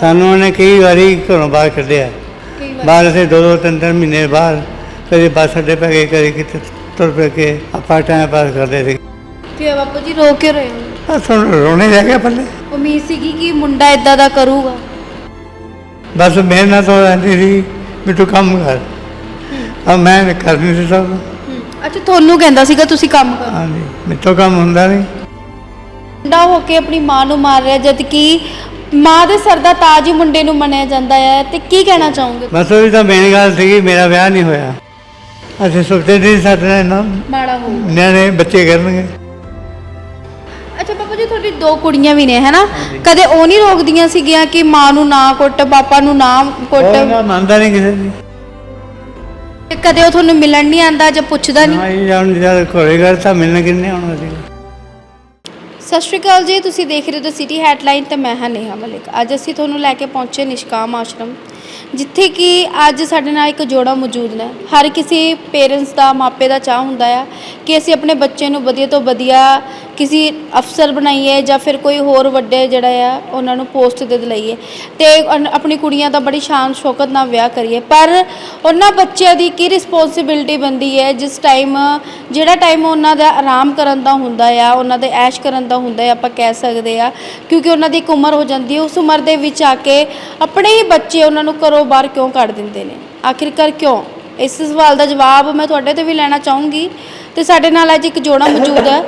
ਸਾਨੂੰ ਉਹਨੇ ਕਈ ਵਾਰੀ ਘਰੋਂ ਬਾਹਰ ਕੱਢਿਆ। ਬਾਹਰ ਅਸੀਂ ਦੋ ਦੋ ਤਿੰਨ ਤਿੰਨ ਮਹੀਨੇ ਬਾਹਰ ਕਦੇ ਬੱਸ ਅੱਡੇ ਪੈ ਗਏ ਕਦੇ ਕਿਤੇ ਤੁਰ ਪੈ ਕੇ ਆਪਾਂ ਟਾਈਮ ਪਾਸ ਕਰਦੇ ਸੀ। ਤੇ ਬਾਪੂ ਜੀ ਰੋ ਕੇ ਰਹੇ ਹੋ? ਆ ਸੁਣ ਰੋਣੇ ਜਾ ਗਿਆ ਪੱਲੇ ਉਮੀਦ ਸੀਗੀ ਕਿ ਮੁੰਡਾ ਇਦਾਂ ਦਾ ਕਰੂਗਾ। ਬਸ ਮੇਰੇ ਨਾਲ ਤਾਂ ਰਹਿੰਦੀ ਸੀ ਵੀ ਤੂੰ ਕੰਮ ਕਰ। ਆ ਮੈਂ ਕਰ ਨਹੀਂ ਸੀ ਸਕਦਾ ਅੱਛਾ ਤੁਹਾਨੂੰ ਕਹਿੰਦਾ ਸੀਗਾ ਤੁਸੀਂ ਕੰਮ ਕਰੋ। ਹਾਂਜੀ ਤੋਂ ਕੰਮ ਹੁੰਦਾ ਨਹੀਂ। ਮੁੰਡਾ ਹੋ ਕੇ ਆਪਣੀ ਮਾਂ ਨੂੰ ਮਾਰ ਰਿਹਾ ਜਦ ਕਿ ਮਾਂ ਦੇ ਸਰ ਦਾ ਤਾਜ ਹੀ ਮੁੰਡੇ ਨੂੰ ਮੰਨਿਆ ਜਾਂਦਾ ਹੈ ਤੇ ਕੀ ਕਹਿਣਾ ਚਾਹੋਗੇ? ਬਸ ਉਹਦੀ ਤਾਂ ਮੇਨ ਗੱਲ ਸੀਗੀ ਮੇਰਾ ਵਿਆਹ ਨਹੀਂ ਹੋਇਆ। ਅਸੀਂ ਸੁਖਦੇ ਨਹੀਂ ਸਾਡੇ ਨਾਲ ਨਾ ਮਾੜਾ ਹੋ ਨਿਆਣੇ ਬੱਚੇ ਕਰਨਗੇ। ਅੱਛਾ ਬਾਪੂ ਜੀ ਤੁਹਾਡੀ ਦੋ ਕੁੜੀਆਂ ਵੀ ਨੇ ਹੈਨਾ? ਕਦੇ ਉਹ ਨਹੀਂ ਰੋਕਦੀਆਂ ਸੀਗੀਆਂ ਕਿ ਮਾਂ ਨੂੰ ਨਾ ਕੁੱਟ ਪਾਪਾ ਨੂੰ ਨਾ ਉਹ ਕੁੱਟ ਨਾ ਮੰਨਦਾ ਨਹੀਂ ਕਿਸੇ ਦੀ। ਤੇ ਕਦੇ ਉਹ ਤੁਹਾਨੂੰ ਮਿਲਣ ਨਹੀਂ ਆਂਦਾ ਜਾਂ ਪੁੱਛਦਾ ਨਹੀਂ? ਨਾ ਜੀ ਹੁਣ ਜਦ ਘੋੜੇ ਘਰ ਤਾਂ ਮਿਲਣ ਕਿੰਨੇ ਆਉਣਾ ਸੀ ਸਤਿ ਸ਼੍ਰੀ ਅਕਾਲ ਜੀ, ਤੁਸੀਂ ਦੇਖ ਰਹੇ ਹੋ ਸਿਟੀ ਹੈਡਲਾਈਨ ਤੇ ਮੈਂ ਹਾਂ ਨੇਹਾ ਮਲਿਕ। ਅੱਜ ਅਸੀਂ ਤੁਹਾਨੂੰ ਲੈ ਕੇ ਪਹੁੰਚੇ ਨਿਸ਼ਕਾਮ ਆਸ਼ਰਮ, ਜਿੱਥੇ ਕਿ ਅੱਜ ਸਾਡੇ ਨਾਲ ਇੱਕ ਜੋੜਾ ਮੌਜੂਦ ਨੇ। ਹਰ ਕਿਸੇ ਪੇਰੈਂਟਸ ਦਾ ਮਾਪੇ ਦਾ ਚਾਹ ਹੁੰਦਾ ਆ ਕਿ ਅਸੀਂ ਆਪਣੇ ਬੱਚੇ ਨੂੰ ਵਧੀਆ ਤੋਂ ਵਧੀਆ ਕਿਸੇ ਅਫਸਰ ਬਣਾਈਏ ਜਾਂ ਫਿਰ ਕੋਈ ਹੋਰ ਵੱਡੇ ਜਿਹੜਾ ਆ, ਉਹਨਾਂ ਨੂੰ ਪੋਸਟ ਦੇ ਦਿਲਾਈਏ ਤੇ ਅਨ- ਆਪਣੀ ਕੁੜੀਆਂ ਦਾ ਬੜੀ ਸ਼ਾਨ ਸ਼ੌਕਤ ਨਾਲ ਵਿਆਹ ਕਰੀਏ। ਪਰ ਉਹਨਾਂ ਬੱਚਿਆਂ ਦੀ ਕੀ ਰਿਸਪੌਂਸਿਬਿਲਟੀ ਬੰਦੀ ਹੈ? ਜਿਸ ਟਾਈਮ ਜਿਹੜਾ ਟਾਈਮ ਉਹਨਾਂ ਦਾ ਆਰਾਮ ਕਰਨ ਦਾ ਹੁੰਦਾ ਆ, ਉਹਨਾਂ ਦੇ ਐਸ਼ ਕਰਨ ਦਾ ਹੁੰਦਾ ਹੈ ਆਪਾਂ ਕਹਿ ਸਕਦੇ ਆ, ਕਿਉਂਕਿ ਉਹਨਾਂ ਦੀ ਇੱਕ ਉਮਰ ਹੋ ਜਾਂਦੀ ਹੈ, ਉਸ ਉਮਰ ਦੇ ਵਿੱਚ ਆ ਕੇ ਆਪਣੇ ਹੀ ਬੱਚੇ ਉਹਨਾਂ ਨੂੰ ਘਰੋਂ ਬਾਹਰ ਕਿਉਂ ਕੱਢ ਦਿੰਦੇ ਨੇ? ਆਖਿਰਕਾਰ ਕਿਉਂ? ਇਸ ਸਵਾਲ ਦਾ ਜਵਾਬ ਮੈਂ ਤੁਹਾਡੇ ਤੋਂ ਵੀ ਲੈਣਾ ਚਾਹੂੰਗੀ। ਤੇ ਸਾਡੇ ਨਾਲ ਅੱਜ ਇੱਕ ਜੋੜਾ ਮੌਜੂਦ ਹੈ।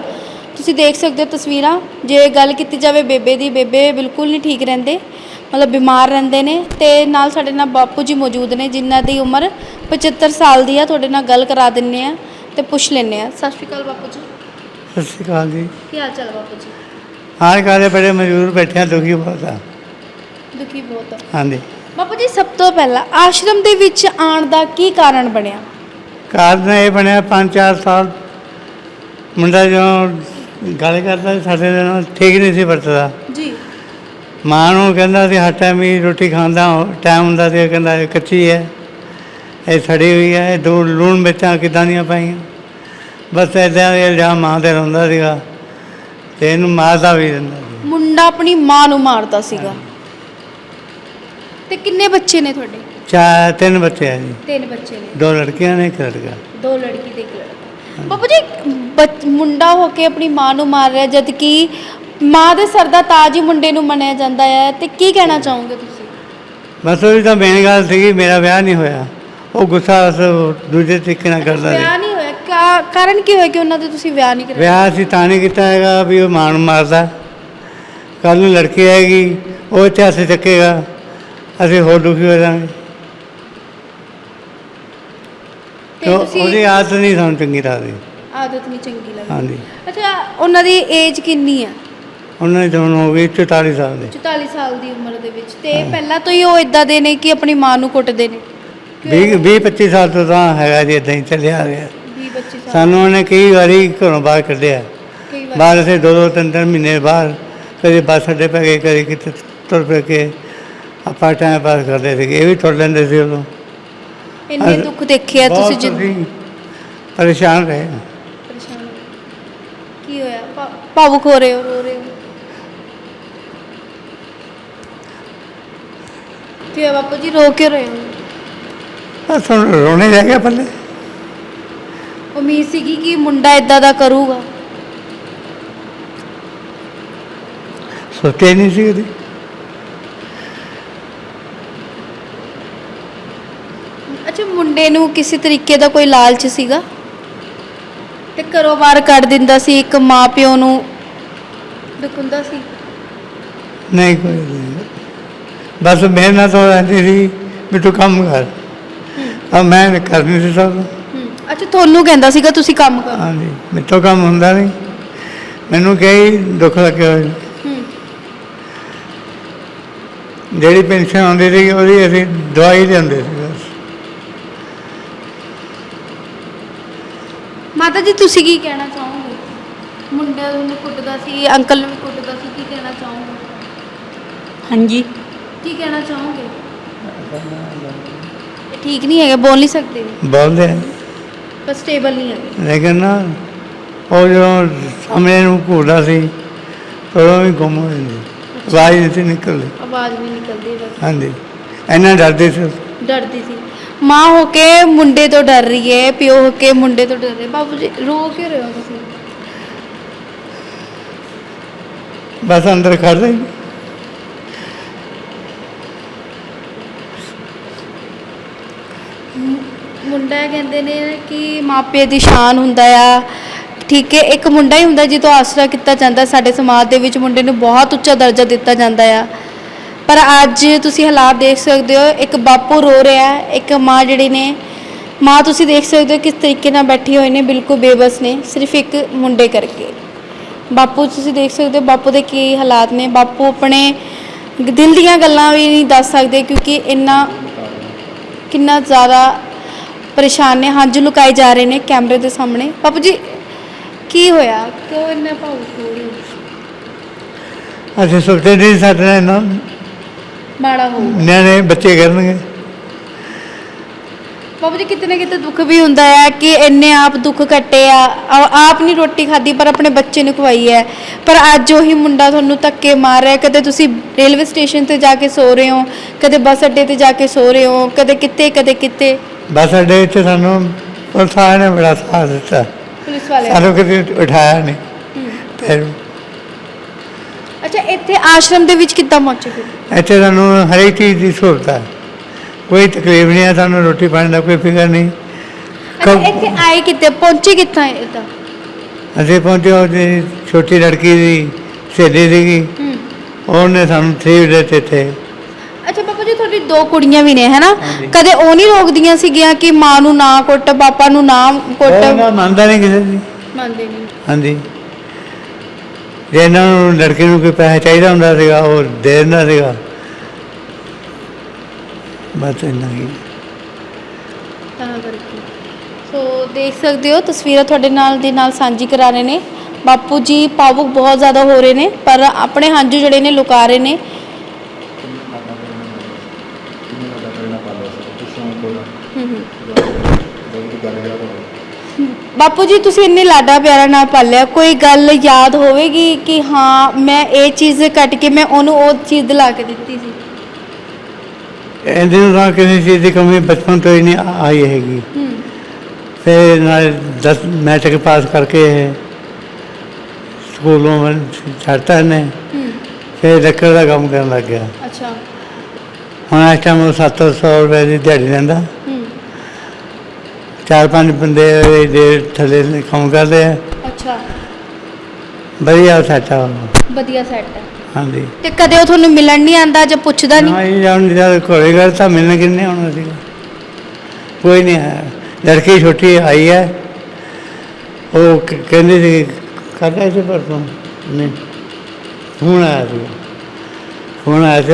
ਤੁਸੀਂ ਦੇਖ ਸਕਦੇ ਹੋ ਤਸਵੀਰਾਂ। ਜੇ ਗੱਲ ਕੀਤੀ ਜਾਵੇ ਬੇਬੇ ਦੀ ਬੇਬੇ ਬਿਲਕੁਲ ਨਹੀਂ ਠੀਕ ਰਹਿੰਦੇ। ਮਤਲਬ ਬਿਮਾਰ ਰਹਿੰਦੇ ਨੇ ਤੇ ਨਾਲ ਸਾਡੇ ਨਾਲ ਬਾਪੂ ਜੀ ਮੌਜੂਦ ਨੇ ਜਿਨ੍ਹਾਂ ਦੀ ਉਮਰ 75 ਸਾਲ ਦੀ ਆ। ਤੁਹਾਡੇ ਨਾਲ ਗੱਲ ਕਰਾ ਦਿੰਨੇ ਆ ਤੇ ਪੁੱਛ ਲੈਂਦੇ ਆ। ਸਤਿ ਸ਼੍ਰੀ ਅਕਾਲ ਬਾਪੂ ਜੀ। ਸਤਿ ਸ਼੍ਰੀ ਅਕਾਲ ਜੀ। ਕੀ ਹਾਲ ਚਾਲ ਬਾਪੂ ਜੀ? ਹਾਂ ਕਾਲੇ ਬੜੇ ਮਜ਼ਦੂਰ ਬੈਠੇ ਆ ਦੁਖੀ ਬਹੁਤ ਆ। ਦੁਖੀ ਬਹੁਤ ਆ। ਹਾਂਜੀ। ਬਾਪੂ ਜੀ ਸਭ ਤੋਂ ਪਹਿਲਾਂ ਆਸ਼ਰਮ ਦੇ ਵਿੱਚ ਆਉਣ ਦਾ ਕੀ ਕਾਰਨ ਬਣਿਆ? ਕਾਰਨ ਇਹ ਬਣਿਆ 5-4 ਸਾਲ ਮੁੰਡਾ ਜਦੋਂ ਗੱਲ ਕਰਦਾ ਸੀ ਸਾਡੇ ਨਾਲ ਠੀਕ ਨਹੀਂ ਸੀ ਵਰਤਦਾ। ਜੀ। ਮਾਂ ਨੂੰ ਕਹਿੰਦਾ ਸੀ ਹਰ ਟਾਈਮ ਹੀ ਰੋਟੀ ਖਾਂਦਾ ਟਾਈਮ ਹੁੰਦਾ ਸੀ ਕਹਿੰਦਾ ਇਹ ਕੱਚੀ ਹੈ ਇਹ ਸੜੀ ਹੋਈ ਹੈ ਇਹ ਦੋ ਲੂਣ ਮਿਰਚਾਂ ਕਿੱਦਾਂ ਦੀਆਂ ਪਾਈਆਂ। ਬਸ ਇਦਾਂ ਦੇ ਇਲਜ਼ਾਮ ਮਾਂ ਤੇ ਰੋਂਦਾ ਸੀਗਾ ਤੇ ਇਹਨੂੰ ਮਾਰਦਾ ਵੀ ਰਹਿੰਦਾ ਸੀ। ਮੁੰਡਾ ਆਪਣੀ ਮਾਂ ਨੂੰ ਮਾਰਦਾ ਸੀਗਾ। ਤੇ ਕਿੰਨੇ ਬੱਚੇ ਨੇ ਤੁਹਾਡੇ? ਚਾਰ ਤਿੰਨ ਬੱਚੇ ਆ ਜੀ। ਤਿੰਨ ਬੱਚੇ ਨੇ। ਦੋ ਲੜਕੀਆਂ ਨੇ ਇੱਕ ਲੜਕਾ। ਦੋ ਲੜਕੀ ਤੇ ਇੱਕ ਲੜਕਾ। ਬਾਪੂ ਜੀ ਬੱਚ- ਮੁੰਡਾ ਹੋ ਕੇ ਆਪਣੀ ਮਾਂ ਨੂੰ ਮਾਰ ਰਿਹਾ ਜਦ ਕਿ ਮਾਂ ਦੇ ਸਰ ਦਾ ਤਾਜ ਹੀ ਮੁੰਡੇ ਨੂੰ ਮੰਨਿਆ ਜਾਂਦਾ ਹੈ ਤੇ ਕੀ ਕਹਿਣਾ ਚਾਹੋਗੇ ਤੁਸੀਂ? ਬਸ ਉਹਦੀ ਤਾਂ ਮੇਨ ਗੱਲ ਸੀਗੀ ਮੇਰਾ ਵਿਆਹ ਨਹੀਂ ਹੋਇਆ। ਉਹ ਗੁੱਸਾ ਉਸ ਦੂਜੇ ਤਰੀਕੇ ਨਾਲ ਕਰਦਾ ਸੀ। ਵਿਆਹ ਨਹੀਂ ਹੋਇਆ? ਕਾ- ਕਾਰਨ ਕੀ ਹੋਇਆ ਕਿ ਉਹਨਾਂ ਦੇ ਤੁਸੀਂ ਵਿਆਹ ਨਹੀਂ ਕਰਾਇਆ? ਵਿਆਹ ਅਸੀਂ ਤਾਂ ਨਹੀਂ ਕੀਤਾ ਹੈਗਾ ਵੀ ਉਹ ਮਾਂ ਨੂੰ ਮਾਰਦਾ। ਕੱਲ ਨੂੰ ਲੜਕੀ ਆਏਗੀ ਉਹ ਇੱਥੇ ਹੱਥ ਚੱਕੇਗਾ। ਅਸੀਂ ਹੋਰ ਦੁਖੀ ਹੋ ਜਾਵਾਂਗੇ। ਤੇ ਉਹਦੀ ਆਦਤ ਨਹੀਂ ਸਾਨੂੰ ਚੰਗੀ ਲੱਗਦੀ। ਆਦਤ ਨਹੀਂ ਚੰਗੀ ਲੱਗਦੀ। ਹਾਂਜੀ। ਅੱਛਾ ਉਹਨਾਂ ਦੀ ਏਜ ਕਿੰਨੀ ਆ? ਉਹਨਾਂ ਦੀ ਹੁਣ ਹੋ ਗਈ 44 ਸਾਲ ਦੀ। 44 ਸਾਲ ਦੀ ਉਮਰ ਦੇ ਵਿੱਚ। ਤੇ ਪਹਿਲਾਂ ਤੋਂ ਹੀ ਉਹ ਇਦਾਂ ਦੇ ਨੇ ਕਿ ਆਪਣੀ ਮਾਂ ਨੂੰ ਕੁੱਟਦੇ ਨੇ? 20 20 25 ਸਾਲ ਤੋਂ ਤਾਂ ਹੈਗਾ ਜੀ ਇਦਾਂ ਹੀ ਚੱਲਿਆ ਆ ਰਿਹਾ। 20 25 ਸਾਲ। ਸਾਨੂੰ ਉਹਨੇ ਕਈ ਵਾਰੀ ਘਰੋਂ ਬਾਹਰ ਕੱਢਿਆ। ਕਈ ਵਾਰ। ਬਾਹਰ ਅਸੀਂ ਦੋ ਦੋ ਤਿੰਨ ਤਿੰਨ ਮਹੀਨੇ ਬਾਹਰ ਕਦੇ ਬੱਸ ਅੱਡੇ ਪੈ ਗਏ ਕਦੇ ਕਿਤੇ ਤੁਰ ਪੈ ਕੇ ਆਪਾਂ ਟਾਈਮ ਪਾਸ ਕਰਦੇ ਸੀਗੇ। ਇਹ ਵੀ ਤੁਰ ਲੈਂਦੇ ਸੀ ਉਦੋਂ। ਇੰਨੇ ਦੁੱਖ ਦੇਖੇ ਆ ਤੁਸੀਂ ਬਹੁਤ ਅਸੀਂ ਪਰੇਸ਼ਾਨ ਰਹੇ। ਪਰੇਸ਼ਾਨ ਹੋ। ਕੀ ਹੋਇਆ? ਭਾ- ਭਾਵੁਕ ਹੋ ਰਹੇ ਹੋ ਰੋ ਰਹੇ ਹੋ? ਕੀ ਹੋਇਆ ਬਾਪੂ ਜੀ ਰੋ ਕੇ ਰਹੇ ਹੋ? ਸੁਣ ਰੋਣੇ ਜਾ ਗਿਆ ਪੱਲੇ। ਉਮੀਦ ਸੀਗੀ ਕਿ ਮੁੰਡਾ ਇਦਾਂ ਦਾ ਕਰੂਗਾ। ਸੋਚਿਆ ਹੀ ਨਹੀਂ ਸੀ ਕਦੀ ਅੱਛਾ ਮੁੰਡੇ ਨੂੰ ਕਿਸੇ ਤਰੀਕੇ ਦਾ ਕੋਈ ਲਾਲਚ ਸੀਗਾ? ਤੇ ਘਰੋਂ ਬਾਹਰ ਕੱਢ ਦਿੰਦਾ ਸੀ ਇੱਕ ਮਾਂ ਪਿਓ ਨੂੰ ਦੁਖੁੰਦਾ ਸੀ? ਨਹੀਂ ਕੋਈ ਨਹੀਂ। ਬਸ ਮੇਰੇ ਨਾਲ ਤਾਂ ਰਹਿੰਦੀ ਸੀ ਵੀ ਤੂੰ ਕੰਮ ਕਰ। ਆ ਮੈਂ ਕਰ ਨਹੀਂ ਸੀ ਸਕਦਾ ਹੂੰ। ਅੱਛਾ ਤੁਹਾਨੂੰ ਕਹਿੰਦਾ ਸੀਗਾ ਤੁਸੀਂ ਕੰਮ ਕਰੋ। ਹਾਂਜੀ ਤੋਂ ਕੰਮ ਹੁੰਦਾ ਨਹੀਂ। ਮੈਨੂੰ ਕਈ ਦੁੱਖ ਲੱਗਿਆ ਹੋਇਆ ਹੂੰ। ਜਿਹੜੀ ਪੈਨਸ਼ਨ ਆਉਂਦੀ ਸੀ ਉਹਦੀ ਅਸੀਂ ਦਵਾਈ ਲਿਆਉਂਦੇ ਸੀ ਬਸ ਮਾਤਾ ਜੀ ਤੁਸੀਂ ਕੀ ਕਹਿਣਾ ਚਾਹੋਗੇ? ਮੁੰਡਾ ਨੂੰ ਕੁੱਟਦਾ ਸੀ ਅੰਕਲ ਨੂੰ ਵੀ ਕੁੱਟਦਾ ਸੀ ਕੀ ਕਹਿਣਾ ਚਾਹੋਗੇ? ਹਾਂਜੀ। ਕੀ ਕਹਿਣਾ ਚਾਹੋਗੇ? ਇਹ ਠੀਕ ਨਹੀਂ ਹੈਗਾ ਬੋਲ ਨਹੀਂ ਸਕਦੇ। ਬੋਲਦੇ ਆ। ਪਰ ਸਟੇਬਲ ਨਹੀਂ ਹੈਗੇ। ਲੇਕਿਨ ਨਾ ਉਹ ਜਦੋਂ ਸਾਹਮਣੇ ਨੂੰ ਘੂਰਦਾ ਸੀ ਉਦੋਂ ਵੀ ਗੁੰਮ ਹੋ ਜਾਂਦੀ। ਆਵਾਜ਼ ਨਹੀਂ ਸੀ ਨਿਕਲਦੀ। ਆਵਾਜ਼ ਨਹੀਂ ਨਿਕਲਦੀ ਬਸ। ਹਾਂਜੀ। ਇੰਨਾ ਡਰਦੇ ਸੀ। ਡਰਦੀ ਸੀ। ਮਾਂ ਹੋ ਕੇ ਮੁੰਡੇ ਤੋਂ ਡਰ ਰਹੀ ਹੈ ਪਿਓ ਹੋ ਕੇ ਮੁੰਡੇ ਤੋਂ ਡਰ ਰਿਹਾ ਬਾਬੂ ਜੀ ਰੋ ਕਿਉਂ ਰਹੇ ਹੋ ਤੁਸੀਂ? ਬਸ ਅੰਦਰ ਖੜ ਰਹੀ। ਮੁੰਡਾ ਕਹਿੰਦੇ ਨੇ ਕਿ ਮਾਪੇ ਦੀ ਸ਼ਾਨ ਹੁੰਦਾ ਆ। ਠੀਕ ਹੈ ਇੱਕ ਮੁੰਡਾ ਹੀ ਹੁੰਦਾ ਜਿਹਤੋਂ ਆਸਰਾ ਕੀਤਾ ਜਾਂਦਾ। ਸਾਡੇ ਸਮਾਜ ਦੇ ਵਿੱਚ ਮੁੰਡੇ ਨੂੰ ਬਹੁਤ ਉੱਚਾ ਦਰਜਾ ਦਿੱਤਾ ਜਾਂਦਾ ਆ। ਪਰ ਅੱਜ ਤੁਸੀਂ ਹਾਲਾਤ ਦੇਖ ਸਕਦੇ ਹੋ, ਇੱਕ ਬਾਪੂ ਰੋ ਰਿਹਾ ਹੈ, ਇੱਕ ਮਾਂ ਜਿਹੜੀ ਨੇ, ਮਾਂ ਤੁਸੀਂ ਦੇਖ ਸਕਦੇ ਹੋ ਕਿਸ ਤਰੀਕੇ ਨਾਲ ਬੈਠੀ ਹੋਏ ਨੇ, ਬਿਲਕੁਲ ਬੇਬਸ ਨੇ, ਸਿਰਫ ਇੱਕ ਮੁੰਡੇ ਕਰਕੇ। ਬਾਪੂ ਤੁਸੀਂ ਦੇਖ ਸਕਦੇ ਹੋ, ਬਾਪੂ ਦੇ ਕੀ ਹਾਲਾਤ ਨੇ, ਬਾਪੂ ਆਪਣੇ ਦਿਲ ਦੀਆਂ ਗੱਲਾਂ ਵੀ ਨਹੀਂ ਦੱਸ ਸਕਦੇ ਕਿਉਂਕਿ ਇੰਨਾ, ਕਿੰਨਾ ਜ਼ਿਆਦਾ ਪਰੇਸ਼ਾਨ ਨੇ, ਹੰਝੂ ਲੁਕਾਏ ਜਾ ਰਹੇ ਨੇ ਕੈਮਰੇ ਦੇ ਸਾਹਮਣੇ। ਬਾਪੂ ਜੀ, ਕੀ ਹੋਇਆ? ਕਿਉਂ ਇੰਨਾ ਭਾਵੁਕ ਹੋ ਰਹੇ ਹੋ ਅਸੀਂ ਸੋਚਦੇ ਨਹੀਂ ਸਾਡੇ ਨਾਲ ਇੰਨਾ ਮਾੜਾ ਹੋ ਨਿਆਣੇ ਬੱਚੇ ਕਰਨਗੇ। ਬਾਬੂ ਜੀ ਕਿਤੇ ਨਾ ਕਿਤੇ ਦੁੱਖ ਵੀ ਹੁੰਦਾ ਹੈ ਕਿ ਇੰਨੇ ਆਪ ਦੁੱਖ ਕੱਟੇ ਆ। ਆ- ਆਪ ਨਹੀਂ ਰੋਟੀ ਖਾਧੀ ਪਰ ਆਪਣੇ ਬੱਚੇ ਨੂੰ ਖਵਾਈ ਹੈ। ਪਰ ਅੱਜ ਉਹੀ ਮੁੰਡਾ ਤੁਹਾਨੂੰ ਧੱਕੇ ਮਾਰ ਰਿਹਾ ਕਦੇ ਤੁਸੀਂ ਰੇਲਵੇ ਸਟੇਸ਼ਨ ਤੇ ਜਾ ਕੇ ਸੋ ਰਹੇ ਹੋ ਕਦੇ ਬੱਸ ਅੱਡੇ ਤੇ ਜਾ ਕੇ ਸੋ ਰਹੇ ਹੋ ਕਦੇ ਕਿਤੇ ਕਦੇ ਕਿਤੇ। ਬਸ ਸਾਡੇ ਇੱਥੇ ਸਾਨੂੰ ਪੁਲਿਸ ਵਾਲਿਆਂ ਨੇ ਬੜਾ ਸਾਥ ਦਿੱਤਾ। ਪੁਲਿਸ ਵਾਲੇ ਸਾਨੂੰ ਕਿਤੇ ਉਠਾਇਆ ਨਹੀਂ। ਫਿਰ ਅੱਛਾ ਇੱਥੇ ਆਸ਼ਰਮ ਦੇ ਵਿੱਚ ਕਿੱਦਾਂ ਪਹੁੰਚੇ ਫਿਰ? ਇੱਥੇ ਸਾਨੂੰ ਹਰੇਕ ਚੀਜ਼ ਦੀ ਸਹੂਲਤ ਹੈ। ਕੋਈ ਤਕਲੀਫ ਨਹੀਂ ਹੈ ਸਾਨੂੰ ਰੋਟੀ ਪਾਣੀ ਦਾ ਕੋਈ ਫਿਕਰ ਨਹੀਂ। ਅੱਛਾ ਇੱਥੇ ਆਏ ਕਿਤੇ ਪਹੁੰਚੇ ਕਿੱਥਾਂ ਇਦਾਂ? ਅਸੀਂ ਪਹੁੰਚੇ ਉਹਦੀ ਛੋਟੀ ਲੜਕੀ ਦੀ ਸਹੇਲੀ ਸੀਗੀ। ਹੂੰ। ਉਹਨੇ ਸਾਨੂੰ ਥ੍ਰੀ ਵੀਲਰ ਤੇ ਇੱਥੇ ਅੱਛਾ ਬਾਪੂ ਜੀ ਤੁਹਾਡੀ ਦੋ ਕੁੜੀਆਂ ਵੀ ਨੇ ਹੈਨਾ? ਹਾਂਜੀ। ਕਦੇ ਉਹ ਨਹੀਂ ਰੋਕਦੀਆਂ ਸੀਗੀਆਂ ਕਿ ਮਾਂ ਨੂੰ ਨਾ ਕੁੱਟ ਪਾਪਾ ਨੂੰ ਨਾ ਉਹ ਕੁੱਟ ਨਾ ਮੰਨਦਾ ਨਹੀਂ ਕਿਸੇ ਦੀ। ਮੰਨਦੇ ਨਹੀਂ। ਹਾਂਜੀ। ਜੇ ਇਹਨਾਂ ਨੂੰ ਲੜਕੇ ਨੂੰ ਕੋਈ ਪੈਸਾ ਚਾਹੀਦਾ ਹੁੰਦਾ ਸੀਗਾ ਉਹ ਦੇ ਦਿੰਦਾ ਸੀਗਾ। ਬਸ ਇੰਨਾ ਹੀ। ਤਾਂ ਕਰਕੇ। ਸੋ ਦੇਖ ਸਕਦੇ ਹੋ ਤਸਵੀਰਾਂ ਤੁਹਾਡੇ ਨਾਲ ਦੇ ਨਾਲ ਸਾਂਝੀ ਕਰਾ ਰਹੇ ਨੇ। ਬਾਪੂ ਜੀ ਭਾਵੁਕ ਬਹੁਤ ਜ਼ਿਆਦਾ ਹੋ ਰਹੇ ਨੇ ਪਰ ਆਪਣੇ ਹੰਝੂ ਜਿਹੜੇ ਨੇ ਲੁਕਾ ਰਹੇ ਨੇ। ਹੂੰ ਹੂੰ। ਬਾਪੂ ਜੀ ਤੁਸੀਂ ਇੰਨੇ ਲਾਡਾ ਪਿਆਰਾ ਨਾਲ ਪਾਲਿਆ। ਕੋਈ ਗੱਲ ਯਾਦ ਹੋਵੇਗੀ ਕਿ ਹਾਂ ਮੈਂ ਇਹ ਚੀਜ਼ ਕੱਟ ਕੇ ਮੈਂ ਉਹਨੂੰ ਉਹ ਚੀਜ਼ ਦਿਲਾ ਕੇ ਦਿੱਤੀ ਸੀ? ਇਹਦੇ ਨੂੰ ਤਾਂ ਕਿਸੇ ਚੀਜ਼ ਦੀ ਕਮੀ ਬਚਪਨ ਤੋਂ ਹੀ ਨਹੀਂ ਆਈ ਹੈਗੀ। ਫਿਰ ਨਾਲ 10 ਮੈਟ੍ਰਿਕ ਪਾਸ ਕਰਕੇ ਸਕੂਲੋਂ ਛੱਡਤਾ ਹੂੰ। ਫਿਰ ਲੱਕੜ ਦਾ ਕੰਮ ਕਰਨ ਲੱਗ ਗਿਆ। ਅੱਛਾ। ਹੁਣ ਇਸ ਟਾਈਮ ਉਹ 700 ਰੁਪਏ ਦੀ ਦਿਹਾੜੀ ਲੈਂਦਾ। ਚਾਰ ਪੰਜ ਬੰਦੇ ਦੇ ਥੱਲੇ ਕੰਮ ਕਰਦੇ ਆ। ਅੱਛਾ। ਵਧੀਆ ਸਾਚਾ ਵਧੀਆ ਸੈੱਟ ਹੈ ਹਾਂਜੀ। ਤੇ ਕਦੇ ਉਹ ਤੁਹਾਨੂੰ ਮਿਲਣ ਨਹੀਂ ਆਂਦਾ ਜਾਂ ਪੁੱਛਦਾ ਨਹੀਂ? ਨਾ ਇਹ ਜਾਣ ਜਦ ਘੋੜੇ ਘਰ ਤਾਂ ਮਿਲਣ ਕਿੰਨੇ ਆਉਣਾ ਸੀਗਾ ਕੋਈ ਨਹੀਂ ਆਇਆ ਲੜਕੀ ਛੋਟੀ ਆਈ ਹੈ। ਉਹ ਕਹਿੰਦੀ ਸੀ ਕਰਦਾ ਸੀ ਪਰਸੋਂ ਨਹੀਂ। ਫੋਨ ਆਇਆ ਸੀ। ਫੋਨ ਆਇਆ ਸੀ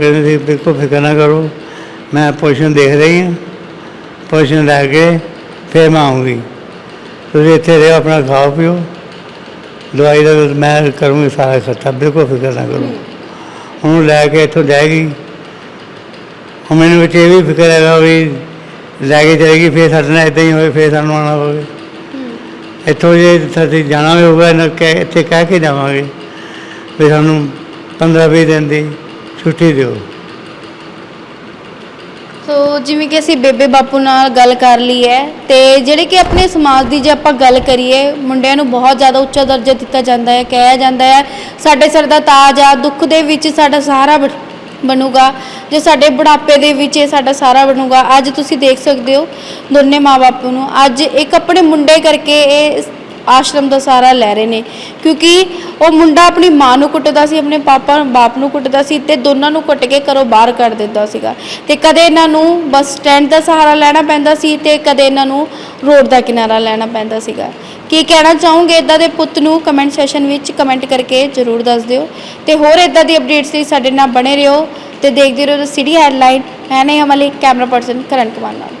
ਕਹਿੰਦੀ ਸੀ ਬਿਲਕੁਲ ਫਿਕਰ ਨਾ ਕਰੋ। ਮੈਂ ਪੋਜੀਸ਼ਨ ਦੇਖ ਰਹੀ ਹਾਂ। ਪੋਜੀਸ਼ਨ ਲੈ ਕੇ ਫਿਰ ਮੈਂ ਆਉਂਗੀ। ਤੁਸੀਂ ਇੱਥੇ ਰਹੋ, ਆਪਣਾ ਖਾਓ ਪੀਓ। ਦਵਾਈ ਦਾ ਮੈਂ ਕਰੂੰਗੀ, ਸਾਰਾ ਖਰਚਾ, ਬਿਲਕੁਲ ਫਿਕਰ ਨਾ ਕਰੋ। ਉਹਨੂੰ ਲੈ ਕੇ ਇੱਥੋਂ ਜਾਏਗੀ। ਹੁਣ ਮੈਨੂੰ ਵਿੱਚ ਇਹ ਵੀ ਫਿਕਰ ਹੈਗਾ ਵੀ ਲੈ ਕੇ ਜਾਏਗੀ, ਫਿਰ ਸਾਡੇ ਨਾਲ ਇਦਾਂ ਹੀ ਹੋਵੇ ਫਿਰ ਸਾਨੂੰ ਆਉਣਾ ਪਵੇ। ਇੱਥੋਂ ਜੇ ਅਸੀਂ ਜਾਣਾ ਵੀ ਹੋਊਗਾ ਨਾ ਕਹਿ, ਇੱਥੇ ਕਹਿ ਕੇ ਜਾਵਾਂਗੇ। ਵੀ ਸਾਨੂੰ 15 20 ਦਿਨ ਦੀ ਛੁੱਟੀ ਦਿਓ। ਸੋ ਜਿਵੇਂ ਕਿ ਅਸੀਂ ਬੇਬੇ ਬਾਪੂ ਨਾਲ ਗੱਲ ਕਰ ਲਈ ਹੈ ਤੇ ਜਿਹੜੇ ਕਿ ਆਪਣੇ ਸਮਾਜ ਦੀ ਜੇ ਆਪਾਂ ਗੱਲ ਕਰੀਏ, ਮੁੰਡਿਆਂ ਨੂੰ ਬਹੁਤ ਜ਼ਿਆਦਾ ਉੱਚਾ ਦਰਜਾ ਦਿੱਤਾ ਜਾਂਦਾ ਹੈ, ਕਿਹਾ ਜਾਂਦਾ ਹੈ, ਸਾਡੇ ਸਿਰ ਦਾ ਤਾਜ ਆ, ਦੁੱਖ ਦੇ ਵਿੱਚ ਸਾਡਾ ਸਹਾਰਾ ਬਣ- ਬਣੂਗਾ, ਜੇ ਸਾਡੇ ਬੁਢਾਪੇ ਦੇ ਵਿੱਚ ਇਹ ਸਾਡਾ ਸਹਾਰਾ ਬਣੂਗਾ, ਅੱਜ ਤੁਸੀਂ ਦੇਖ ਸਕਦੇ ਹੋ ਦੋਨੇ ਮਾਪੇ ਨੂੰ, ਅੱਜ ਇੱਕ ਆਪਣੇ ਮੁੰਡੇ ਕਰਕੇ ਇਹ ਆਸ਼ਰਮ ਦਾ ਸਹਾਰਾ ਲੈ ਰਹੇ ਨੇ। ਕਿਉਂਕਿ ਉਹ ਮੁੰਡਾ ਆਪਣੀ ਮਾਂ ਨੂੰ ਕੁੱਟਦਾ ਸੀ, ਆਪਣੇ ਪਾਪਾ ਬਾਪ ਨੂੰ ਕੁੱਟਦਾ ਸੀ ਤੇ ਦੋਨਾਂ ਨੂੰ ਕੁੱਟ ਕੇ ਘਰੋਂ ਬਾਹਰ ਕੱਢ ਦਿੰਦਾ ਸੀਗਾ। ਤੇ ਕਦੇ ਇਹਨਾਂ ਨੂੰ ਬੱਸ ਸਟੈਂਡ ਦਾ ਸਹਾਰਾ ਲੈਣਾ ਪੈਂਦਾ ਸੀ ਤੇ ਕਦੇ ਇਹਨਾਂ ਨੂੰ ਰੋਡ ਦਾ ਕਿਨਾਰਾ ਲੈਣਾ ਪੈਂਦਾ ਸੀਗਾ। ਕੀ ਕਹਿਣਾ ਚਾਹੋਗੇ ਇਦਾਂ ਦੇ ਪੁੱਤ ਨੂੰ? ਕਮੈਂਟ ਸੈਸ਼ਨ ਵਿੱਚ ਕਮੈਂਟ ਕਰਕੇ ਜਰੂਰ ਦੱਸ ਦਿਓ। ਤੇ ਹੋਰ ਇਦਾਂ ਦੀ ਅਪਡੇਟਸ ਲਈ ਸਾਡੇ ਨਾਲ ਬਣੇ ਰਹੋ ਤੇ ਦੇਖਦੇ ਰਹੋ ਸਿਟੀ ਹੈਡਲਾਈਨ ਮੈਂ ਨਹੀਂ ਅਮਲੀ, ਕੈਮਰਾ ਪਰਸਨ ਕਰਨ ਕੁਮਾਰ ਨਾਲ।